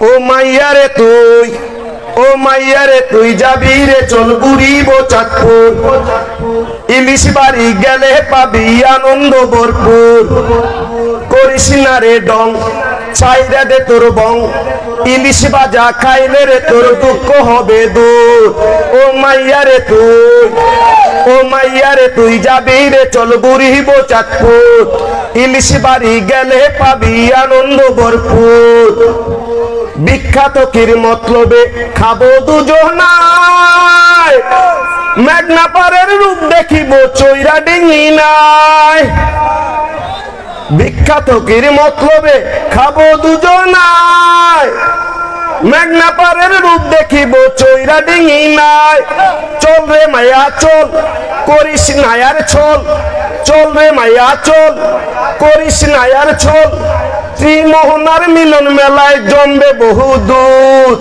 ও মাইয়া রে তুই, ও মাইয়া রে তুই যাবি রে, চল বুড়িব চাঁদপুর। ইলিশ বাড়ি গেলে পাবি আনন্দ ভরপুর। করিস না রে ডং চাইরা দে তোর বং। ইলিশ বাজা খাইলে রে তোর দুঃখ হবে দূর। ও মাইয়া রে তুই, ও মাইয়া রে তুই যাবি রে, চল বুড়িব চাঁদপুর। ইলিশ বাড়ি গেলে পাবি আনন্দ ভরপুর। বিখ্যাত কির মতলবে, খাব দুজনায়। মেঘনা পারের রূপ দেখিব, চৈরা ডিঙি নাই। বিখ্যাত কির মতলবে, খাব দুজনায়। মেঘনা পারের রূপ দেখিব, চৈরা ডিঙি নাই। চল রে মায়া, চল, করিস নায়ার ছল। চল রে মায়া, চল, করিস নায়ার ছল। ত্রিমোহনার মিলন মেলায় জমবে বহু দূর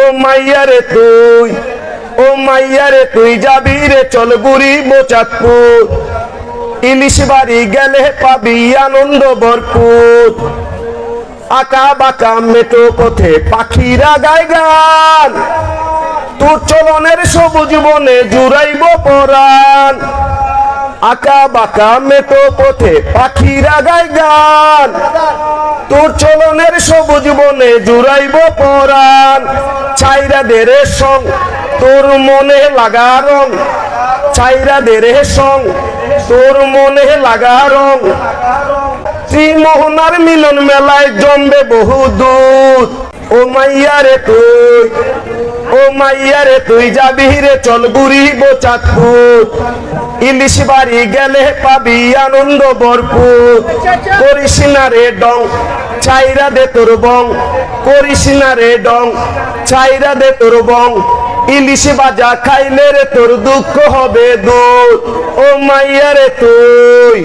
ও মাইয়া রে তুই, ও মাইয়া রে তুই যাবি রে, চল বুড়ি বোচাতপুর ইলিশ বাড়ি গেলে পাবি আনন্দ ভরপুর। আঁকা বাঁকা মেটো পথে পাখিরা গায় গান। তোর চলনের সবুজ বনে জুড়াইব পরাণ। আঁকা বাঁকা মেটো পথে পাখিরা গায় গান। তোর চলনের সবুজ বনে জুড়াইব পরাণ। চাইরা দেরে সং, তোর মনে লাগা রং। চাইরা দেরে সং, তোর মনে লাগা রং। ত্রিমোহনার মিলন মেলায় জমবে বহু দূর ও মাইয়া রে তুই, ও মাইয়া রে তুই যাবি রে চল বুড়ি চাঁদপুর। ইলিশ বাড়ি গেলে পাবি আনন্দ ভরপুর। করিস না রে ডং চাইরা দে তোর বং। করিস না রে ডং চাইরা দে তোর বং। ইলিশ বাজা খাইলে রে তোর দুঃখ হবে দূর। ও মাইয়া রে তুই।